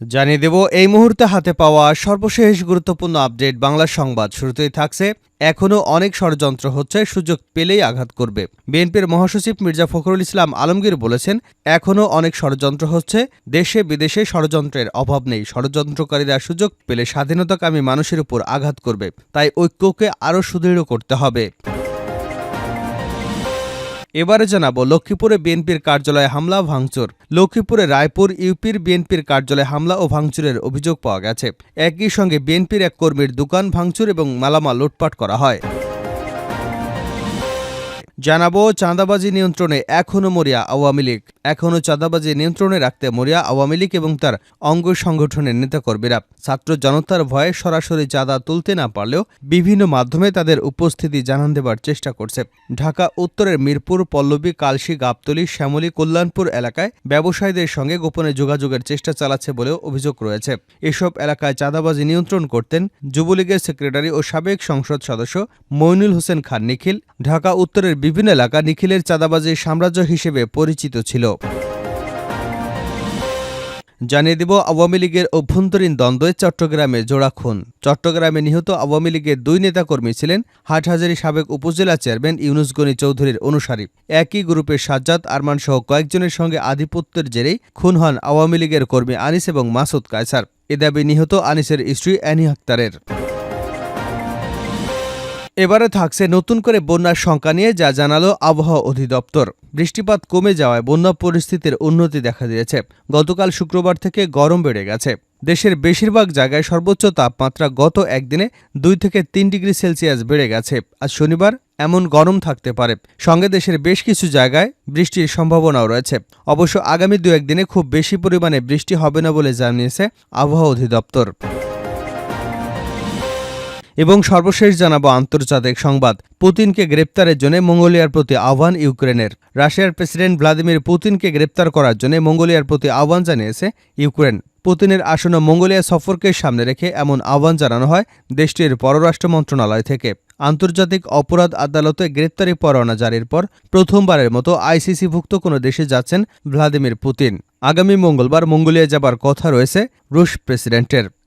জানিয়ে দেব, এই মুহূর্তে হাতে পাওয়া সর্বশেষ গুরুত্বপূর্ণ আপডেট বাংলা সংবাদ। শুরুতেই থাকছে, এখনও অনেক ষড়যন্ত্র হচ্ছে, সুযোগ পেলেই আঘাত করবে। বিএনপির মহাসচিব মির্জা ফখরুল ইসলাম আলমগীর বলেছেন, এখনও অনেক ষড়যন্ত্র হচ্ছে, দেশে বিদেশে ষড়যন্ত্রের অভাব নেই। ষড়যন্ত্রকারীরা সুযোগ পেলে স্বাধীনতাকামী মানুষের উপর আঘাত করবে, তাই ঐক্যকে আরও সুদৃঢ় করতে হবে। এবারে জানাব লক্ষ্মীপুরে বিএনপির কার্যালয়ে হামলা ভাঙচুর। লক্ষ্মীপুরে রায়পুর ইউপির বিএনপির কার্যালয়ে হামলা ও ভাঙচুরের অভিযোগ পাওয়া গেছে। একই সঙ্গে বিএনপির এক কর্মীর দোকান ভাঙচুর এবং মালামাল লুটপাট করা হয়। জানাব চাঁদাবাজি নিয়ন্ত্রণে এখনও মরিয়া আওয়ামী লীগ। এখনও চাঁদাবাজি নিয়ন্ত্রণে রাখতে মরিয়া আওয়ামী লীগ এবং তার অঙ্গ সংগঠনের নেতাকর্মীরা ছাত্র জনতার ভয়ে সরাসরি চাঁদা তুলতে না পারলেও বিভিন্ন মাধ্যমে তাদের উপস্থিতি জানান দেবার চেষ্টা করছে। ঢাকা, উত্তরের মিরপুর, পল্লবী, কালশি, গাবতলী, শ্যামলী, কল্যাণপুর এলাকায় ব্যবসায়ীদের সঙ্গে গোপনে যোগাযোগের চেষ্টা চালাচ্ছে বলেও অভিযোগ রয়েছে। এসব এলাকায় চাঁদাবাজি নিয়ন্ত্রণ করতেন যুবলীগের সেক্রেটারি ও সাবেক সংসদ সদস্য মইনুল হোসেন খান নিখিল। ঢাকা, উত্তরের বিভিন্ন এলাকা নিখিলের চাঁদাবাজির সাম্রাজ্য হিসেবে পরিচিত ছিল। জানিয়ে দিব, আওয়ামী লীগের অভ্যন্তরীণ দ্বন্দ্বে চট্টগ্রামে জোড়া খুন। চট্টগ্রামে নিহত আওয়ামী লীগের দুই নেতাকর্মী ছিলেন হাটহাজারী সাবেক উপজেলা চেয়ারম্যান ইউনুস গনি চৌধুরীর অনুসারী। একই গ্রুপের সাজ্জাদ আরমান সহ কয়েকজনের সঙ্গে আধিপত্যের জেরেই খুন হন আওয়ামী লীগের কর্মী আনিস এবং মাসুদ কায়সার। এ দাবি নিহত আনিসের স্ত্রী অ্যানি আক্তারের। এবারে থাকছে নতুন করে বন্যার সংখ্যা নিয়ে যা জানালো আবহাওয়া অধিদপ্তর। বৃষ্টিপাত কমে যাওয়ায় বন্যা পরিস্থিতির উন্নতি দেখা দিয়েছে। গতকাল শুক্রবার থেকে গরম বেড়ে গেছে। দেশের বেশিরভাগ জায়গায় সর্বোচ্চ তাপমাত্রা গত একদিনে দুই থেকে তিন ডিগ্রি সেলসিয়াস বেড়ে গেছে। আজ শনিবার এমন গরম থাকতে পারে। সঙ্গে দেশের বেশ কিছু জায়গায় বৃষ্টির সম্ভাবনাও রয়েছে। অবশ্য আগামী দু একদিনে খুব বেশি পরিমাণে বৃষ্টি হবে না বলে জানিয়েছে আবহাওয়া অধিদপ্তর। এবং সর্বশেষ জানাব আন্তর্জাতিক সংবাদ। পুতিনকে গ্রেপ্তারের জন্য মঙ্গোলিয়ার প্রতি আহ্বান ইউক্রেনের। রাশিয়ার প্রেসিডেন্ট ভ্লাদিমির পুতিনকে গ্রেপ্তার করার জন্য মঙ্গোলিয়ার প্রতি আহ্বান জানিয়েছে ইউক্রেন। পুতিনের আসন্ন মঙ্গোলিয়া সফরকে সামনে রেখে এমন আহ্বান জানানো হয় দেশটির পররাষ্ট্র মন্ত্রণালয় থেকে। আন্তর্জাতিক অপরাধ আদালতে গ্রেপ্তারি পরোয়ানা জারির পর প্রথমবারের মতো আইসিসিভুক্ত কোনো দেশে যাচ্ছেন ভ্লাদিমির পুতিন। আগামী মঙ্গলবার মঙ্গোলিয়া যাবার কথা রয়েছে রুশ প্রেসিডেন্টের।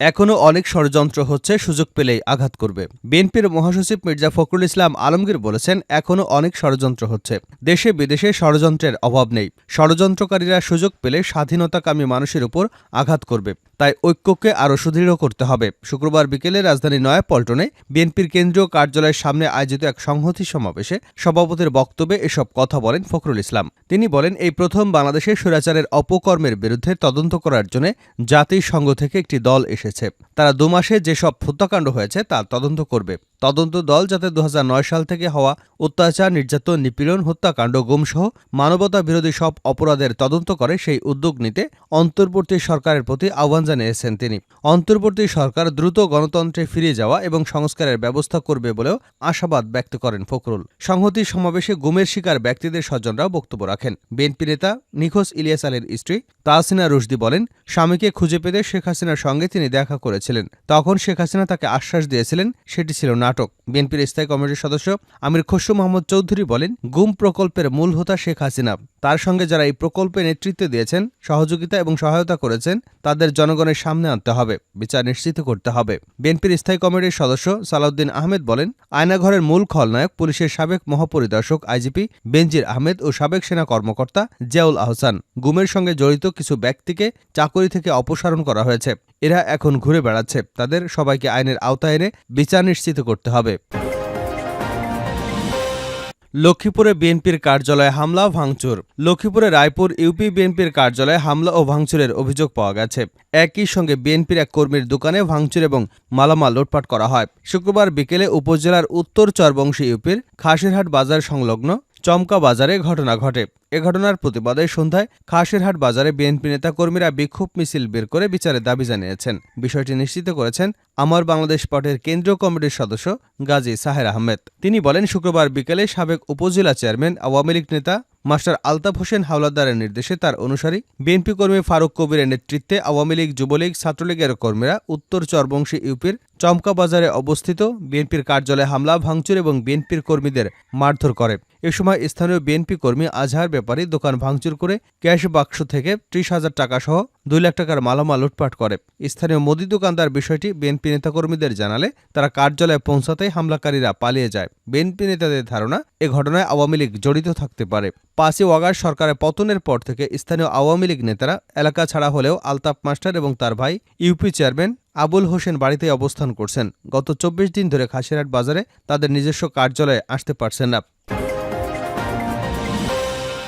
এখনও অনেক ষড়যন্ত্র হচ্ছে, সুযোগ পেলেই আঘাত করবে। বিএনপির মহাসচিব মির্জা ফখরুল ইসলাম আলমগীর বলেছেন, এখনও অনেক ষড়যন্ত্র হচ্ছে। দেশে বিদেশে ষড়যন্ত্রের অভাব নেই। ষড়যন্ত্রকারীরা সুযোগ পেলে স্বাধীনতাকামী মানুষের উপর আঘাত করবে। তাই ঐক্যকে আরও সুদৃঢ় করতে হবে। শুক্রবার বিকেলে রাজধানী নয়াপল্টনে বিএনপির কেন্দ্রীয় কার্যালয়ের সামনে আয়োজিত এক সংহতি সমাবেশে সভাপতির বক্তব্যে এসব কথা বলেন ফখরুল ইসলাম। তিনি বলেন, এই প্রথম বাংলাদেশে স্বৈরাচারের অপকর্মের বিরুদ্ধে তদন্ত করার জন্য জাতিসংঘ থেকে একটি দল এসেছে। তারা দু মাসে যেসব হত্যাকাণ্ড হয়েছে, তা তদন্ত করবে। তদন্ত দল যাতে দু সাল থেকে হওয়া অত্যাচার, নির্যাতন, নিপীড়ন, হত্যাকাণ্ড, গুমসহ মানবতা বিরোধী সব অপরাধের তদন্ত করে সেই উদ্যোগ নিতে অন্তর্বর্তী সরকারের প্রতি আহ্বান জানিয়েছেন তিনি। অন্তর্বর্তী সরকার দ্রুত গণতন্ত্রে ফিরে যাওয়া এবং সংস্কারের ব্যবস্থা করবে বলেও আশাবাদ ব্যক্ত করেন ফখরুল। সংহতি সমাবেশে গুমের শিকার ব্যক্তিদের স্বজনরাও বক্তব্য রাখেন। বিএনপি নেতা নিখোঁজ ইলিয়াস আলীর স্ত্রী তাহসিনা রুশদি বলেন, স্বামীকে খুঁজে পেতে শেখ হাসিনার সঙ্গে তিনি দেখা করেছিলেন। তখন শেখ হাসিনা তাকে আশ্বাস দিয়েছিলেন, সেটি ছিল নাটক। বিএনপির স্থায়ী কমিটির সদস্য আমির খসরু মোহাম্মদ চৌধুরী বলেন, গুম প্রকল্পের মূল হোতা শেখ হাসিনা। তার সঙ্গে যারা এই প্রকল্পে নেতৃত্ব দিয়েছেন, সহযোগিতা এবং সহায়তা করেছেন, তাদের জনগণের সামনে আনতে হবে। বিচার নিশ্চিত করতে হবে। বিএনপির স্থায়ী কমিটির সদস্য সালাউদ্দিন আহমেদ বলেন, আয়নাঘরের মূল খলনায়ক পুলিশের সাবেক মহাপরিদর্শক আইজিপি বেনজির আহমেদ ও সাবেক সেনা কর্মকর্তা জিয়াউল আহসান। গুমের সঙ্গে জড়িত কিছু ব্যক্তিকে চাকরি থেকে অপসারণ করা হয়েছে। এরা এখন ঘুরে বেড়াচ্ছে। তাদের সবাইকে আইনের আওতায় এনে বিচার নিশ্চিত করতে হবে। লক্ষ্মীপুরে বিএনপির কার্যালয়ে হামলা, ভাঙচুর। লক্ষ্মীপুরে রায়পুর ইউপি বিএনপির কার্যালয়ে হামলা ও ভাঙচুরের অভিযোগ পাওয়া গেছে। একই সঙ্গে বিএনপির এক কর্মীর দোকানে ভাঙচুর এবং মালামাল লুটপাট করা হয়। শুক্রবার বিকেলে উপজেলার উত্তর চরবংশী ইউপির খাসিরহাট বাজার সংলগ্ন চমকা বাজারে ঘটনা ঘটে। এ ঘটনার প্রতিবাদে সন্ধ্যায় খাসিরহাট বাজারে বিএনপি নেতাকর্মীরা বিক্ষোভ মিছিল বের করে বিচারের দাবি জানিয়েছেন। বিষয়টি নিশ্চিত করেছেন আমার বাংলাদেশ পার্টির কেন্দ্রীয় কমিটির সদস্য গাজী সাহের আহমেদ। তিনি বলেন, শুক্রবার বিকেলে সাবেক উপজেলা চেয়ারম্যান, আওয়ামী লীগ নেতা মাস্টার আলতাফ হোসেন হাওলাদারের নির্দেশে তার অনুসারী বিএনপি কর্মী ফারুক কবিরের নেতৃত্বে আওয়ামী লীগ, যুবলীগ, ছাত্রলীগের কর্মীরা উত্তর চরবংশী ইউপির চমকা বাজারে অবস্থিত বিএনপির কার্যালয়ে হামলা, ভাঙচুর এবং বিএনপির কর্মীদের মারধর করে। এ সময় স্থানীয় বিএনপি কর্মী আজহার ব্যাপারী দোকান ভাঙচুর করে ক্যাশ বাক্স থেকে ত্রিশ হাজার টাকা সহ দুই লাখ টাকার মালামাল লুটপাট করে। স্থানীয় মুদি দোকানদার বিষয়টি বিএনপি নেতাকর্মীদের জানালে তারা কার্যালয়ে পৌঁছাতেই হামলাকারীরা পালিয়ে যায়। বিএনপি নেতাদের ধারণা, এ ঘটনায় আওয়ামী লীগ জড়িত থাকতে পারে। পাঁচই অগাস্ট সরকারের পতনের পর থেকে স্থানীয় আওয়ামী লীগ নেতারা এলাকা ছাড়া হলেও আলতাফ মাস্টার এবং তার ভাই ইউপি চেয়ারম্যান আবুল হোসেন বাড়িতে অবস্থান করছেন। গত চব্বিশ দিন ধরে খাসিরহাট বাজারে তাদের নিজস্ব কার্যালয়ে আসতে পারছেন না।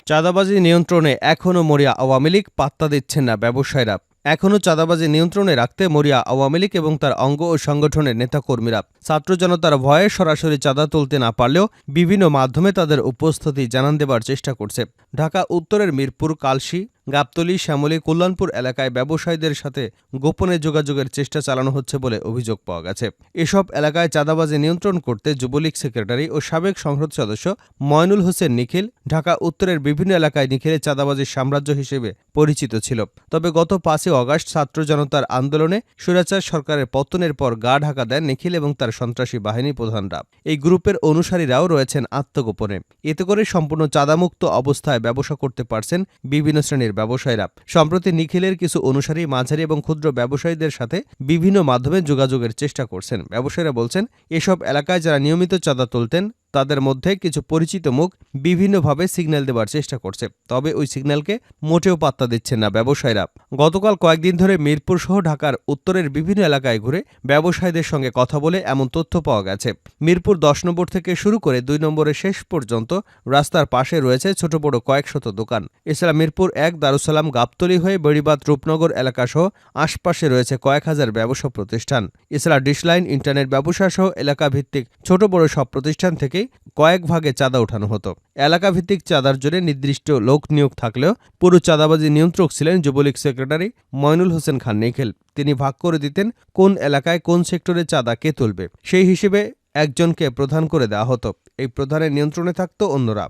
চাঁদাবাজি নিয়ন্ত্রণে এখনও মরিয়া আওয়ামী লীগ পাত্তা দিচ্ছেন না ব্যবসায়ীরা। এখনও চাঁদাবাজি নিয়ন্ত্রণে রাখতে মরিয়া আওয়ামী লীগ এবং তার অঙ্গ ও সংগঠনের নেতাকর্মীরা। ছাত্র জনতার ভয়ে সরাসরি চাঁদা তুলতে না পারলেও বিভিন্ন মাধ্যমে তাদের উপস্থিতি জানান দেবার চেষ্টা করছে। ঢাকা, উত্তরের মিরপুর, কালশি গাবতলী, শ্যামলী, কল্যাণপুর এলাকায় ব্যবসায়ীদের সাথে গোপনে যোগাযোগের চেষ্টা চালানো হচ্ছে বলে অভিযোগ পাওয়া গেছে। এসব এলাকায় চাঁদাবাজি নিয়ন্ত্রণ করতে যুবলীগ সেক্রেটারি ও সাবেক সংসদ সদস্য ময়নুল হোসেন নিখিল ঢাকা উত্তরের বিভিন্ন এলাকায় নিখিলের চাঁদাবাজির সাম্রাজ্য হিসেবে পরিচিত ছিল। তবে গত পাঁচই অগাস্ট ছাত্র জনতার আন্দোলনে স্বৈরাচার সরকারের পতনের পর গা ঢাকা দেন নিখিল এবং তার সন্ত্রাসী বাহিনী প্রধানরা। এই গ্রুপের অনুসারীরাও রয়েছেন আত্মগোপনে। এতে করে সম্পূর্ণ চাঁদামুক্ত অবস্থায় ব্যবসা করতে পারছেন বিভিন্ন শ্রেণির ব্যবসায়ীরা। সম্প্রতি নিখিলের কিছু অনুসারী মাঝারি এবং ক্ষুদ্র ব্যবসায়ীদের সাথে বিভিন্ন মাধ্যমে যোগাযোগের চেষ্টা করছেন। ব্যবসায়ীরা বলছেন, এসব এলাকায় যারা নিয়মিত চাঁদা তুলতেন তাদের মধ্যে কিছু পরিচিত মুখ বিভিন্নভাবে সিগন্যাল দেওয়ার চেষ্টা করছে। তবে ওই সিগন্যালকে মোটেও পাত্তা দিচ্ছেন না ব্যবসায়ীরা। গতকাল কয়েকদিন ধরে মিরপুর সহ ঢাকার উত্তরের বিভিন্ন এলাকায় ঘুরে ব্যবসায়ীদের সঙ্গে কথা বলে এমন তথ্য পাওয়া গেছে। মিরপুর দশ নম্বর থেকে শুরু করে দুই নম্বরের শেষ পর্যন্ত রাস্তার পাশে রয়েছে ছোট বড় কয়েক শত দোকান। এছাড়া মিরপুর এক দারুসালাম গাবতলি হয়ে বেড়িবাদ রূপনগর এলাকাসহ আশপাশে রয়েছে কয়েক হাজার ব্যবসা প্রতিষ্ঠান। এছাড়া ডিশলাইন, ইন্টারনেট ব্যবসা সহ এলাকা ভিত্তিক ছোট বড় সব প্রতিষ্ঠান থেকেই কয়েক ভাগে চাঁদা ওঠানো হতো। এলাকাভিত্তিক চাঁদার জন্য নির্দিষ্ট লোক নিয়োগ থাকলেও পুরো চাঁদাবাজি নিয়ন্ত্রক ছিলেন যুবলীগ সেক্রেটারি ময়নুল হোসেন খান নিখিল। তিনি ভাগ করে দিতেন কোন এলাকায় কোন সেক্টরে চাঁদা কে তুলবে। সেই হিসেবে একজনকে প্রধান করে দেওয়া হতো। এই প্রধানের নিয়ন্ত্রণে থাকত অন্যরা।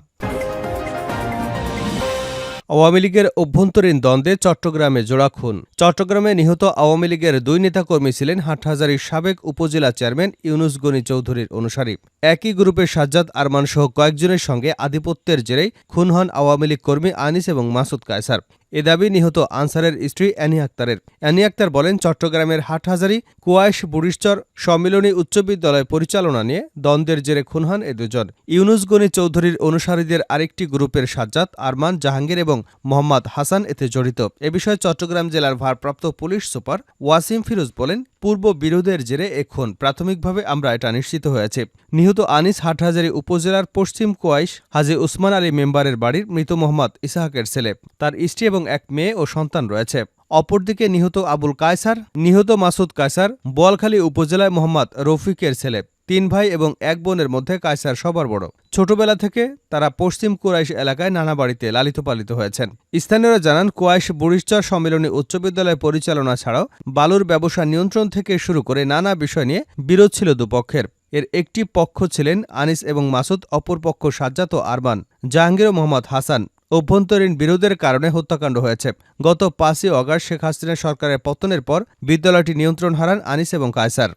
আওয়ামী লীগের অভ্যন্তরীণ দ্বন্দ্বে চট্টগ্রামে জোড়া খুন। চট্টগ্রামে নিহত আওয়ামী লীগের দুই নেতাকর্মী ছিলেন হাটহাজারীর সাবেক উপজেলা চেয়ারম্যান ইউনুস গনি চৌধুরীর অনুসারী। একই গ্রুপের সাজ্জাদ আরমান সহ কয়েকজনের সঙ্গে আধিপত্যের জেরেই খুন হন আওয়ামী লীগ কর্মী আনিস এবং মাসুদ কায়সার। এ দাবি নিহত আনসারের স্ত্রী অ্যানি আক্তারের। অ্যানি আক্তার বলেন, চট্টগ্রামের হাটহাজারী, কুয়াইশ বুড়িশ্বর সম্মিলনী উচ্চ বিদ্যালয় পরিচালনা নিয়ে দ্বন্দ্বের জেরে খুন হন এ দুজন। ইউনুস গনি চৌধুরীর অনুসারীদের আরেকটি গ্রুপের সাজ্জাদ, আরমান জাহাঙ্গীর এবং মোহাম্মদ হাসান এতে জড়িত। এ বিষয়ে চট্টগ্রাম জেলার ভারপ্রাপ্ত পুলিশ সুপার ওয়াসিম ফিরোজ বলেন, পূর্ব বিরোধের জেরে এ খুন। প্রাথমিকভাবে আমরা এটা নিশ্চিত হয়েছে। নিহত আনিস হাটহাজারী উপজেলার পশ্চিম কোয়াইশ, হাজি উসমান আলী মেম্বারের বাড়ির মৃত মোহাম্মদ ইসাহাকের ছেলে। তার স্ত্রী এবং এক মেয়ে ও সন্তান রয়েছে। অপরদিকে নিহত আবুল কায়সার, নিহত মাসুদ কায়সার, বোয়ালখালী উপজেলায় মোহাম্মদ রফিকের ছেলে, তিন ভাই এবং এক বোনের মধ্যে কায়সার সবার বড়। ছোটবেলা থেকে তারা পশ্চিম কুরাইশ এলাকায় নানা বাড়িতে লালিত পালিত হয়েছেন। স্থানীয়রা জানান কুয়াইশ বুড়িশ্চর সম্মেলনী উচ্চ বিদ্যালয় পরিচালনা ছাড়াও বালুর ব্যবসা নিয়ন্ত্রণ থেকে শুরু করে নানা বিষয় নিয়ে বিরোধ ছিল দুপক্ষের। এর একটি পক্ষ ছিলেন আনিস এবং মাসুদ, অপর পক্ষ সাজ্জাত ও আরবান জাহাঙ্গীর ও মোহাম্মদ হাসান অভ্যন্তরীণ বিরোধের কারণে হত্যাকাণ্ড হয়েছে। গত পাঁচই অগাস্ট শেখ হাসিনা সরকারের পতনের পর বিদ্যালয়টি নিয়ন্ত্রণ হারান আনিস এবং কায়সার।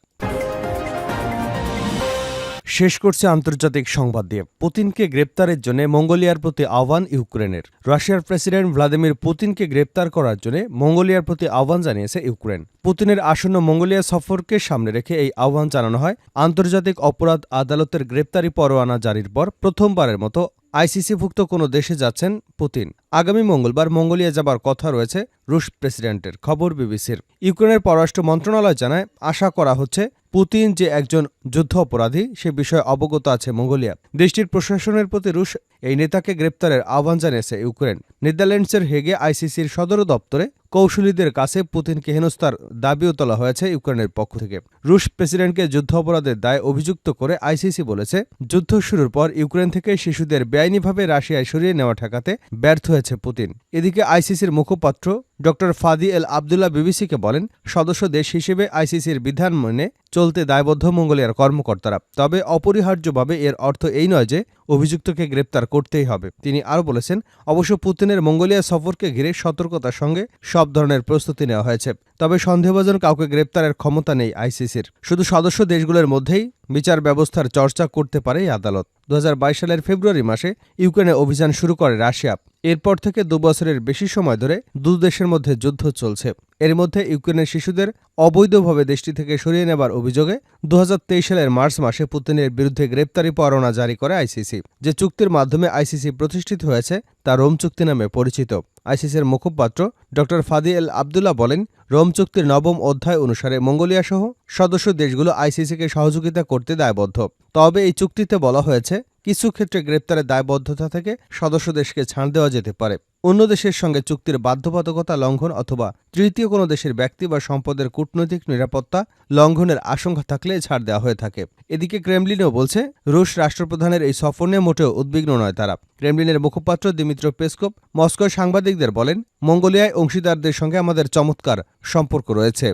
শেষ করছে আন্তর্জাতিক সংবাদ দিয়ে। পুতিনকে গ্রেপ্তারের জন্য মঙ্গোলিয়ার প্রতি আহ্বান ইউক্রেনের। রাশিয়ার প্রেসিডেন্ট ভ্লাদিমির পুতিনকে গ্রেপ্তার করার জন্য মঙ্গোলিয়ার প্রতি আহ্বান জানিয়েছে ইউক্রেন। পুতিনের আসন্ন মঙ্গোলিয়া সফরকে সামনে রেখে এই আহ্বান জানানো হয়। আন্তর্জাতিক অপরাধ আদালতের গ্রেপ্তারি পরোয়ানা জারির পর প্রথমবারের মতো আইসিসিভুক্ত কোনো দেশে যাচ্ছেন পুতিন। আগামী মঙ্গলবার মঙ্গোলিয়া যাবার কথা রয়েছে রুশ প্রেসিডেন্টের খবর বিবিসির। ইউক্রেনের পররাষ্ট্র মন্ত্রণালয় জানায়, আশা করা হচ্ছে পুতিন যে একজন যুদ্ধ অপরাধী, সে বিষয়ে অবগত আছে মঙ্গোলিয়া। দেশটির প্রশাসনের প্রতি রুশ এই নেতাকে গ্রেপ্তারের আহ্বান জানিয়েছে ইউক্রেন। নেদারল্যান্ডসের হেগে আইসিসির সদর দপ্তরে কৌশলীদের কাছে পুতিনকে হেনস্থার দাবিও তোলা হয়েছে ইউক্রেনের পক্ষ থেকে। রুশ প্রেসিডেন্টকে যুদ্ধ অপরাধের দায় অভিযুক্ত করে আইসিসি বলেছে, যুদ্ধ শুরুর পর ইউক্রেন থেকে শিশুদের বেআইনিভাবে রাশিয়ায় সরিয়ে নেওয়া ঠেকাতে ব্যর্থ হয়েছে পুতিন। এদিকে আইসিসির মুখপাত্র ড ফাদি এল আবদুল্লাহ বিবিসিকে বলেন, সদস্য দেশ হিসেবে আইসিসির বিধান মেনে চলতে দায়বদ্ধ মঙ্গোলিয়ার কর্মকর্তারা। তবে অপরিহার্যভাবে এর অর্থ এই নয় যে অভিযুক্তকে গ্রেপ্তার করতেই হবে। তিনি আরও বলেছেন, অবশ্য পুতিনের মঙ্গোলিয়া সফরকে ঘিরে সতর্কতার সঙ্গে সব ধরনের প্রস্তুতি নেওয়া হয়েছে। তবে সন্দেহভাজন কাউকে গ্রেপ্তারের ক্ষমতা নেই আইসিসির। শুধু সদস্য দেশগুলোর মধ্যেই বিচার ব্যবস্থার চর্চা করতে পারে এই আদালত। দুহাজার বাইশ সালের ফেব্রুয়ারি মাসে ইউক্রেনে অভিযান শুরু করে রাশিয়া। এরপর থেকে দুবছরের বেশি সময় ধরে দু দেশের মধ্যে যুদ্ধ চলছে। এর মধ্যে ইউক্রেনের শিশুদের অবৈধভাবে দেশটি থেকে সরিয়ে নেবার অভিযোগে দু হাজার তেইশ সালের মার্চ মাসে পুতিনের বিরুদ্ধে গ্রেপ্তারি পরোয়ানা জারি করে আইসিসি। যে চুক্তির মাধ্যমে আইসিসি প্রতিষ্ঠিত হয়েছে তা রোম চুক্তি নামে পরিচিত। আইসিসির মুখপাত্র ড. ফাদি এল আবদুল্লাহ বলেন, রোম চুক্তির নবম অধ্যায় অনুসারে মঙ্গোলিয়া সহ সদস্য দেশগুলো আইসিসিকে সহযোগিতা করতে দায়বদ্ধ। তবে এই চুক্তিতে বলা হয়েছে কিছু ক্ষেত্রে গ্রেপ্তারের দায়বদ্ধতা থেকে সদস্য দেশকে ছাড় দেওয়া যেতে পারে। অন্য দেশের সঙ্গে চুক্তির বাধ্যবাধকতা লঙ্ঘন অথবা তৃতীয় কোনো দেশের ব্যক্তি বা সম্পদের কূটনৈতিক নিরাপত্তা লঙ্ঘনের আশঙ্কা থাকলে ছাড় দেওয়া হয়ে থাকে। এদিকে ক্রেমলিনও বলছে, রুশ রাষ্ট্রপ্রধানের এই সফর নিয়ে মোটেও উদ্বিগ্ন নয় তারা। ক্রেমলিনের মুখপাত্র দিমিত্র পেসকোপ মস্কোয় সাংবাদিকদের বলেন, মঙ্গোলিয়ায় অংশীদারদের সঙ্গে আমাদের চমৎকার সম্পর্ক রয়েছে।